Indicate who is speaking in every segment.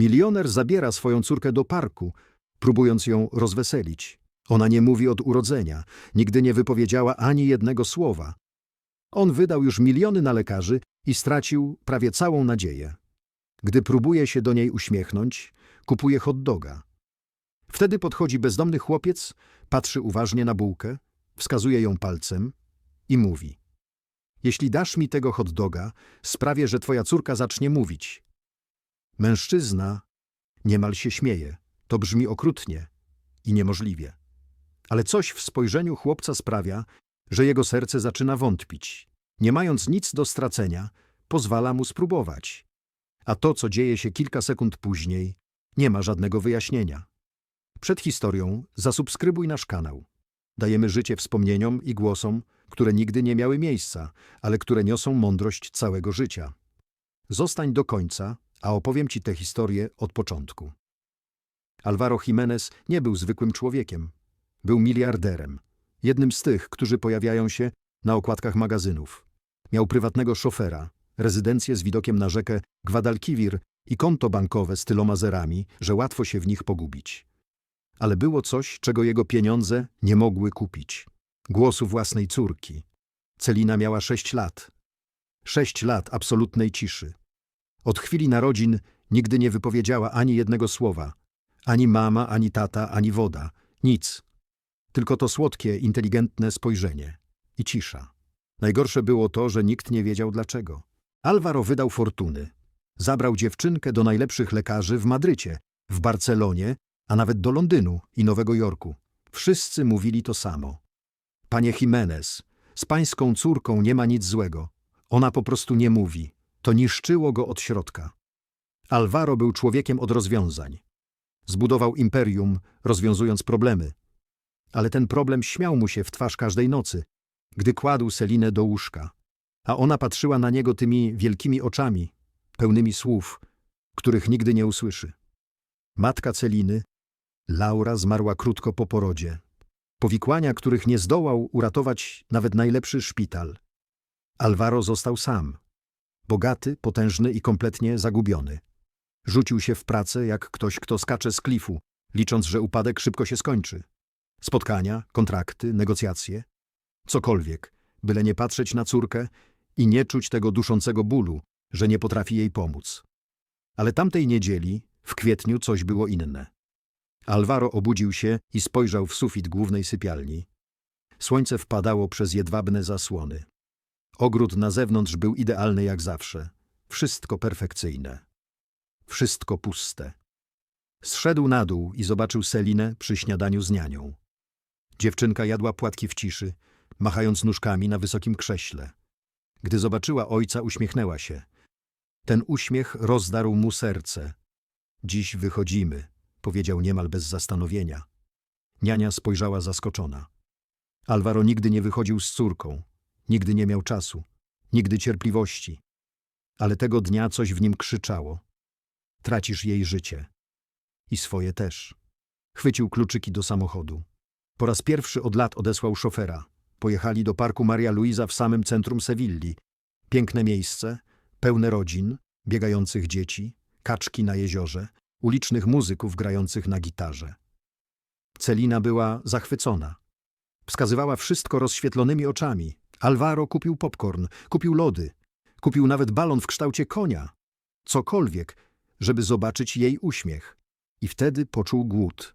Speaker 1: Milioner zabiera swoją córkę do parku, próbując ją rozweselić. Ona nie mówi od urodzenia, nigdy nie wypowiedziała ani jednego słowa. On wydał już miliony na lekarzy i stracił prawie całą nadzieję. Gdy próbuje się do niej uśmiechnąć, kupuje hot doga. Wtedy podchodzi bezdomny chłopiec, patrzy uważnie na bułkę, wskazuje ją palcem i mówi: Jeśli dasz mi tego hot doga, sprawię, że twoja córka zacznie mówić. Mężczyzna niemal się śmieje. To brzmi okrutnie i niemożliwie. Ale coś w spojrzeniu chłopca sprawia, że jego serce zaczyna wątpić. Nie mając nic do stracenia, pozwala mu spróbować. A to, co dzieje się kilka sekund później, nie ma żadnego wyjaśnienia. Przed historią zasubskrybuj nasz kanał. Dajemy życie wspomnieniom i głosom, które nigdy nie miały miejsca, ale które niosą mądrość całego życia. Zostań do końca, a opowiem Ci tę historię od początku. Alvaro Jimenez nie był zwykłym człowiekiem. Był miliarderem. Jednym z tych, którzy pojawiają się na okładkach magazynów. Miał prywatnego szofera, rezydencję z widokiem na rzekę Guadalquivir i konto bankowe z tyloma zerami, że łatwo się w nich pogubić. Ale było coś, czego jego pieniądze nie mogły kupić. Głosu własnej córki. Celina miała sześć lat. Sześć lat absolutnej ciszy. Od chwili narodzin nigdy nie wypowiedziała ani jednego słowa. Ani mama, ani tata, ani woda. Nic. Tylko to słodkie, inteligentne spojrzenie. I cisza. Najgorsze było to, że nikt nie wiedział dlaczego. Alvaro wydał fortuny. Zabrał dziewczynkę do najlepszych lekarzy w Madrycie, w Barcelonie, a nawet do Londynu i Nowego Jorku. Wszyscy mówili to samo. Panie Jimenez, z pańską córką nie ma nic złego. Ona po prostu nie mówi. To niszczyło go od środka. Alvaro był człowiekiem od rozwiązań. Zbudował imperium, rozwiązując problemy. Ale ten problem śmiał mu się w twarz każdej nocy, gdy kładł Selinę do łóżka, a ona patrzyła na niego tymi wielkimi oczami, pełnymi słów, których nigdy nie usłyszy. Matka Celiny, Laura, zmarła krótko po porodzie. Powikłania, których nie zdołał uratować nawet najlepszy szpital. Alvaro został sam. Bogaty, potężny i kompletnie zagubiony. Rzucił się w pracę jak ktoś, kto skacze z klifu, licząc, że upadek szybko się skończy. Spotkania, kontrakty, negocjacje. Cokolwiek, byle nie patrzeć na córkę i nie czuć tego duszącego bólu, że nie potrafi jej pomóc. Ale tamtej niedzieli, w kwietniu, coś było inne. Alvaro obudził się i spojrzał w sufit głównej sypialni. Słońce wpadało przez jedwabne zasłony. Ogród na zewnątrz był idealny jak zawsze. Wszystko perfekcyjne. Wszystko puste. Zszedł na dół i zobaczył Selinę przy śniadaniu z nianią. Dziewczynka jadła płatki w ciszy, machając nóżkami na wysokim krześle. Gdy zobaczyła ojca, uśmiechnęła się. Ten uśmiech rozdarł mu serce. Dziś wychodzimy, powiedział niemal bez zastanowienia. Niania spojrzała zaskoczona. Alvaro nigdy nie wychodził z córką, nigdy nie miał czasu, nigdy cierpliwości. Ale tego dnia coś w nim krzyczało. Tracisz jej życie. I swoje też. Chwycił kluczyki do samochodu. Po raz pierwszy od lat odesłał szofera. Pojechali do parku Maria Luisa w samym centrum Sewilli. Piękne miejsce, pełne rodzin, biegających dzieci, kaczki na jeziorze, ulicznych muzyków grających na gitarze. Celina była zachwycona. Wskazywała wszystko rozświetlonymi oczami. Alvaro kupił popcorn, kupił lody, kupił nawet balon w kształcie konia. Cokolwiek, żeby zobaczyć jej uśmiech. I wtedy poczuł głód.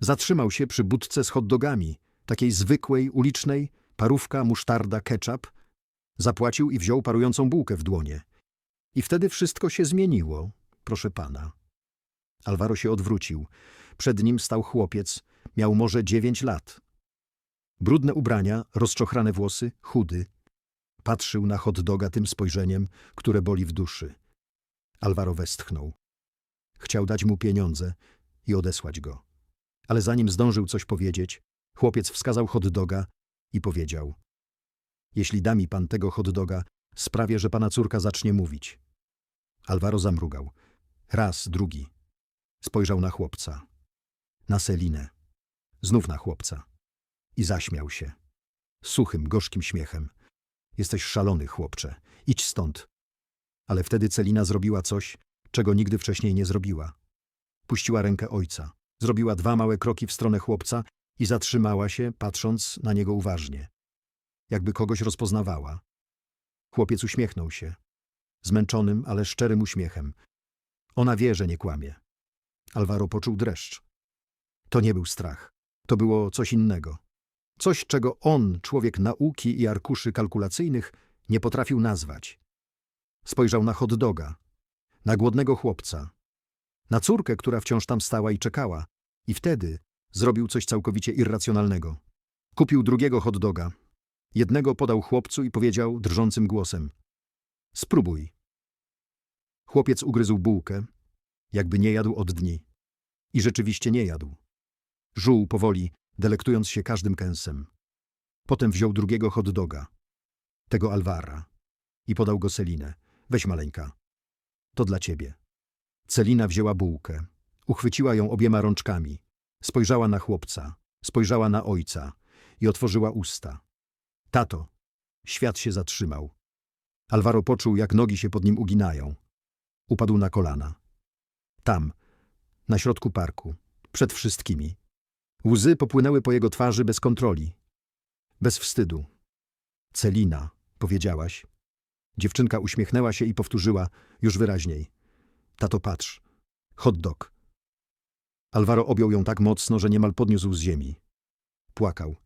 Speaker 1: Zatrzymał się przy budce z hotdogami, takiej zwykłej, ulicznej, parówka, musztarda, ketchup. Zapłacił i wziął parującą bułkę w dłonie. I wtedy wszystko się zmieniło, proszę pana. Alvaro się odwrócił. Przed nim stał chłopiec, miał może dziewięć lat. Brudne ubrania, rozczochrane włosy, chudy. Patrzył na hot doga tym spojrzeniem, które boli w duszy. Alvaro westchnął. Chciał dać mu pieniądze i odesłać go. Ale zanim zdążył coś powiedzieć, chłopiec wskazał hot doga i powiedział: Jeśli da mi pan tego hot doga, sprawię, że pana córka zacznie mówić. Alvaro zamrugał. Raz, drugi. Spojrzał na chłopca. Na Selinę. Znów na chłopca. I zaśmiał się. Suchym, gorzkim śmiechem. Jesteś szalony, chłopcze. Idź stąd. Ale wtedy Celina zrobiła coś, czego nigdy wcześniej nie zrobiła. Puściła rękę ojca, zrobiła dwa małe kroki w stronę chłopca i zatrzymała się, patrząc na niego uważnie. Jakby kogoś rozpoznawała. Chłopiec uśmiechnął się. Zmęczonym, ale szczerym uśmiechem. Ona wie, że nie kłamie. Alvaro poczuł dreszcz. To nie był strach. To było coś innego. Coś, czego on, człowiek nauki i arkuszy kalkulacyjnych, nie potrafił nazwać. Spojrzał na hot doga, na głodnego chłopca, na córkę, która wciąż tam stała i czekała, i wtedy zrobił coś całkowicie irracjonalnego. Kupił drugiego hot doga. Jednego podał chłopcu i powiedział drżącym głosem: Spróbuj. Chłopiec ugryzł bułkę, jakby nie jadł od dni. I rzeczywiście nie jadł. Żuł powoli, delektując się każdym kęsem. Potem wziął drugiego hot doga, tego Alvara, i podał go Selinę. Weź maleńka. To dla ciebie. Celina wzięła bułkę. Uchwyciła ją obiema rączkami. Spojrzała na chłopca, spojrzała na ojca i otworzyła usta. Tato. Świat się zatrzymał. Alvaro poczuł, jak nogi się pod nim uginają. Upadł na kolana. Tam, na środku parku, przed wszystkimi. Łzy popłynęły po jego twarzy bez kontroli. Bez wstydu. Celina, powiedziałaś. Dziewczynka uśmiechnęła się i powtórzyła, już wyraźniej. Tato, patrz. Hot dog. Alvaro objął ją tak mocno, że niemal podniósł z ziemi. Płakał.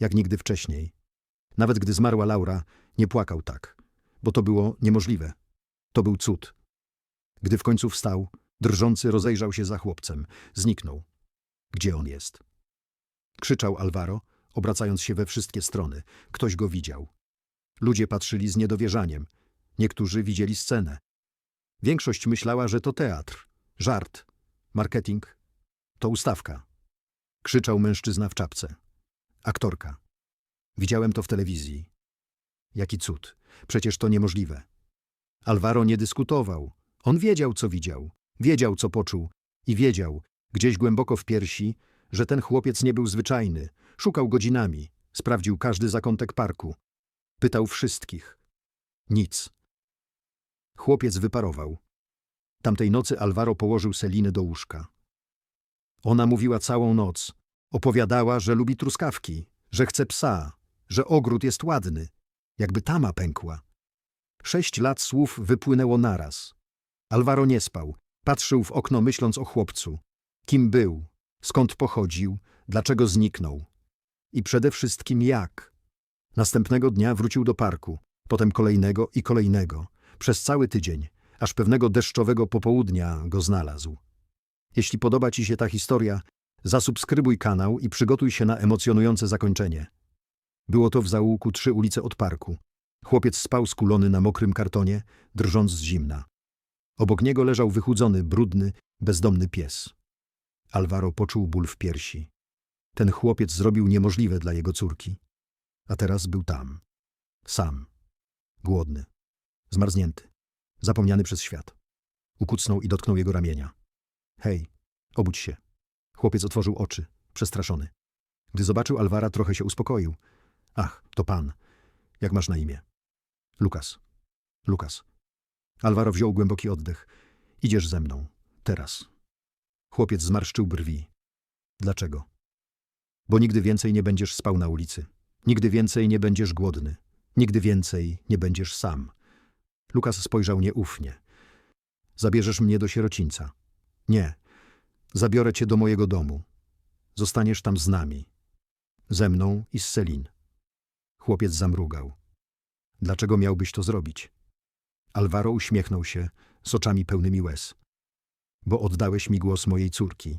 Speaker 1: Jak nigdy wcześniej. Nawet gdy zmarła Laura, nie płakał tak. Bo to było niemożliwe. To był cud. Gdy w końcu wstał, drżący rozejrzał się za chłopcem. Zniknął. Gdzie on jest? Krzyczał Alvaro, obracając się we wszystkie strony. Ktoś go widział. Ludzie patrzyli z niedowierzaniem. Niektórzy widzieli scenę. Większość myślała, że to teatr, żart, marketing. To ustawka. Krzyczał mężczyzna w czapce. Aktorka. Widziałem to w telewizji. Jaki cud. Przecież to niemożliwe. Alvaro nie dyskutował. On wiedział, co widział. Wiedział, co poczuł. I wiedział, gdzieś głęboko w piersi, że ten chłopiec nie był zwyczajny. Szukał godzinami. Sprawdził każdy zakątek parku. Pytał wszystkich. Nic. Chłopiec wyparował. Tamtej nocy Alvaro położył Selinę do łóżka. Ona mówiła całą noc. Opowiadała, że lubi truskawki, że chce psa, że ogród jest ładny, jakby tama pękła. Sześć lat słów wypłynęło naraz. Alvaro nie spał, patrzył w okno myśląc o chłopcu. Kim był, skąd pochodził, dlaczego zniknął. I przede wszystkim jak. Następnego dnia wrócił do parku, potem kolejnego i kolejnego, przez cały tydzień, aż pewnego deszczowego popołudnia go znalazł. Jeśli podoba Ci się ta historia, zasubskrybuj kanał i przygotuj się na emocjonujące zakończenie. Było to w zaułku trzy ulice od parku. Chłopiec spał skulony na mokrym kartonie, drżąc z zimna. Obok niego leżał wychudzony, brudny, bezdomny pies. Alvaro poczuł ból w piersi. Ten chłopiec zrobił niemożliwe dla jego córki. A teraz był tam. Sam. Głodny. Zmarznięty. Zapomniany przez świat. Ukucnął i dotknął jego ramienia. Hej, obudź się. Chłopiec otworzył oczy, przestraszony. Gdy zobaczył Alvara, trochę się uspokoił. Ach, to pan. Jak masz na imię? Lukas. Lukas. Alvaro wziął głęboki oddech. Idziesz ze mną. Teraz. Chłopiec zmarszczył brwi. Dlaczego? Bo nigdy więcej nie będziesz spał na ulicy. Nigdy więcej nie będziesz głodny. Nigdy więcej nie będziesz sam. Lukas spojrzał nieufnie. Zabierzesz mnie do sierocińca. Nie. Zabiorę cię do mojego domu. Zostaniesz tam z nami. Ze mną i z Selin. Chłopiec zamrugał. Dlaczego miałbyś to zrobić? Alvaro uśmiechnął się z oczami pełnymi łez. Bo oddałeś mi głos mojej córki.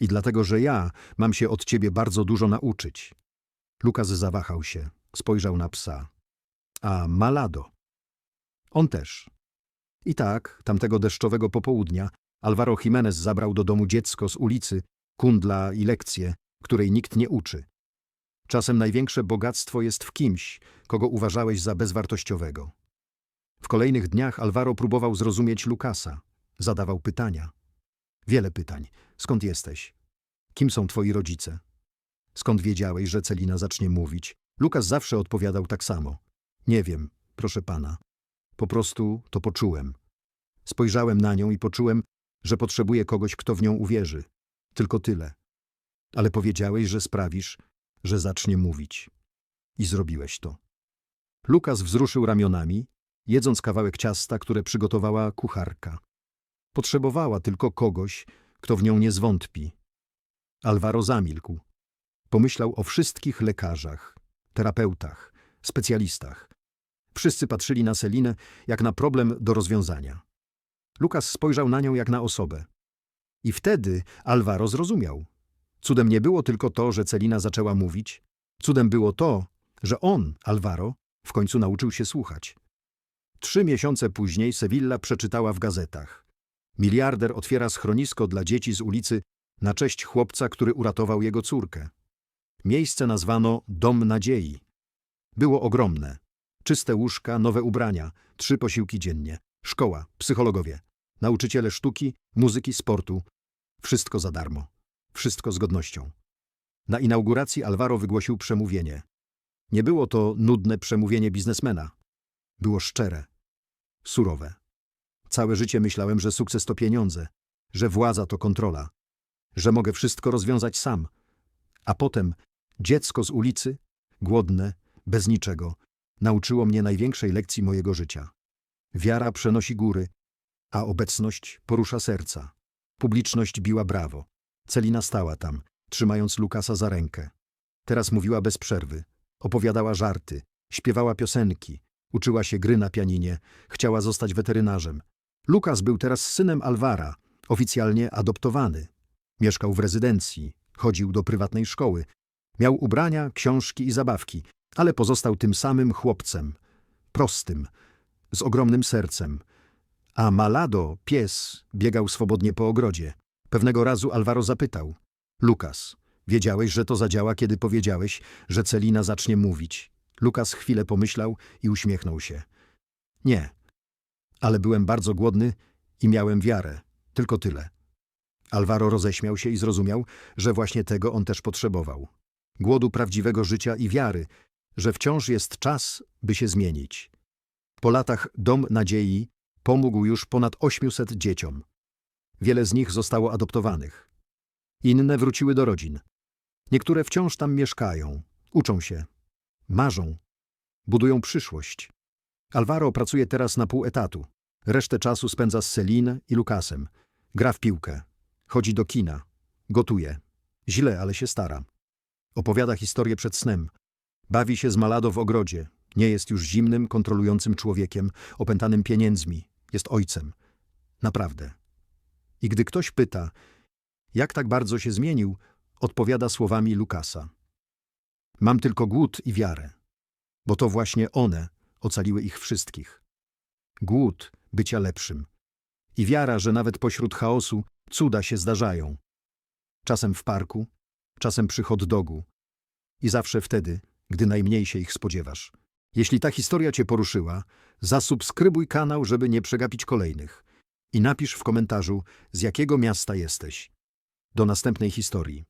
Speaker 1: I dlatego, że ja mam się od ciebie bardzo dużo nauczyć. Lukas zawahał się, spojrzał na psa. A Malado? On też. I tak, tamtego deszczowego popołudnia, Alvaro Jimenez zabrał do domu dziecko z ulicy, kundla i lekcję, której nikt nie uczy. Czasem największe bogactwo jest w kimś, kogo uważałeś za bezwartościowego. W kolejnych dniach Alvaro próbował zrozumieć Lukasa. Zadawał pytania. Wiele pytań. Skąd jesteś? Kim są twoi rodzice? Skąd wiedziałeś, że Celina zacznie mówić? Lukas zawsze odpowiadał tak samo. Nie wiem, proszę pana. Po prostu to poczułem. Spojrzałem na nią i poczułem, że potrzebuję kogoś, kto w nią uwierzy. Tylko tyle. Ale powiedziałeś, że sprawisz, że zacznie mówić. I zrobiłeś to. Lukas wzruszył ramionami, jedząc kawałek ciasta, które przygotowała kucharka. Potrzebowała tylko kogoś, kto w nią nie zwątpi. Alvaro zamilkł. Pomyślał o wszystkich lekarzach, terapeutach, specjalistach. Wszyscy patrzyli na Selinę jak na problem do rozwiązania. Lukas spojrzał na nią jak na osobę. I wtedy Alvaro zrozumiał. Cudem nie było tylko to, że Celina zaczęła mówić. Cudem było to, że on, Alvaro, w końcu nauczył się słuchać. Trzy miesiące później Sevilla przeczytała w gazetach. Miliarder otwiera schronisko dla dzieci z ulicy na cześć chłopca, który uratował jego córkę. Miejsce nazwano Dom Nadziei. Było ogromne. Czyste łóżka, nowe ubrania, trzy posiłki dziennie, szkoła, psychologowie, nauczyciele sztuki, muzyki, sportu. Wszystko za darmo. Wszystko z godnością. Na inauguracji Alvaro wygłosił przemówienie. Nie było to nudne przemówienie biznesmena. Było szczere, surowe. Całe życie myślałem, że sukces to pieniądze, że władza to kontrola, że mogę wszystko rozwiązać sam. A potem dziecko z ulicy, głodne, bez niczego, nauczyło mnie największej lekcji mojego życia. Wiara przenosi góry, a obecność porusza serca. Publiczność biła brawo. Celina stała tam, trzymając Lukasa za rękę. Teraz mówiła bez przerwy. Opowiadała żarty, śpiewała piosenki, uczyła się gry na pianinie, chciała zostać weterynarzem. Lukas był teraz synem Alvara, oficjalnie adoptowany. Mieszkał w rezydencji, chodził do prywatnej szkoły. Miał ubrania, książki i zabawki, ale pozostał tym samym chłopcem. Prostym, z ogromnym sercem. A Malado, pies, biegał swobodnie po ogrodzie. Pewnego razu Alvaro zapytał. Lukas, wiedziałeś, że to zadziała, kiedy powiedziałeś, że Celina zacznie mówić. Lukas chwilę pomyślał i uśmiechnął się. Nie, ale byłem bardzo głodny i miałem wiarę. Tylko tyle. Alvaro roześmiał się i zrozumiał, że właśnie tego on też potrzebował. Głodu prawdziwego życia i wiary, że wciąż jest czas, by się zmienić. Po latach Dom Nadziei pomógł już ponad 800 dzieciom. Wiele z nich zostało adoptowanych. Inne wróciły do rodzin. Niektóre wciąż tam mieszkają, uczą się, marzą, budują przyszłość. Alvaro pracuje teraz na pół etatu. Resztę czasu spędza z Celine i Lukasem. Gra w piłkę, chodzi do kina, gotuje. Źle, ale się stara. Opowiada historię przed snem. Bawi się z Malado w ogrodzie. Nie jest już zimnym, kontrolującym człowiekiem, opętanym pieniędzmi. Jest ojcem. Naprawdę. I gdy ktoś pyta, jak tak bardzo się zmienił, odpowiada słowami Lukasa. Mam tylko głód i wiarę, bo to właśnie one ocaliły ich wszystkich. Głód bycia lepszym i wiara, że nawet pośród chaosu cuda się zdarzają. Czasem w parku, czasem przy hot dogu i zawsze wtedy, gdy najmniej się ich spodziewasz. Jeśli ta historia Cię poruszyła, zasubskrybuj kanał, żeby nie przegapić kolejnych i napisz w komentarzu, z jakiego miasta jesteś. Do następnej historii.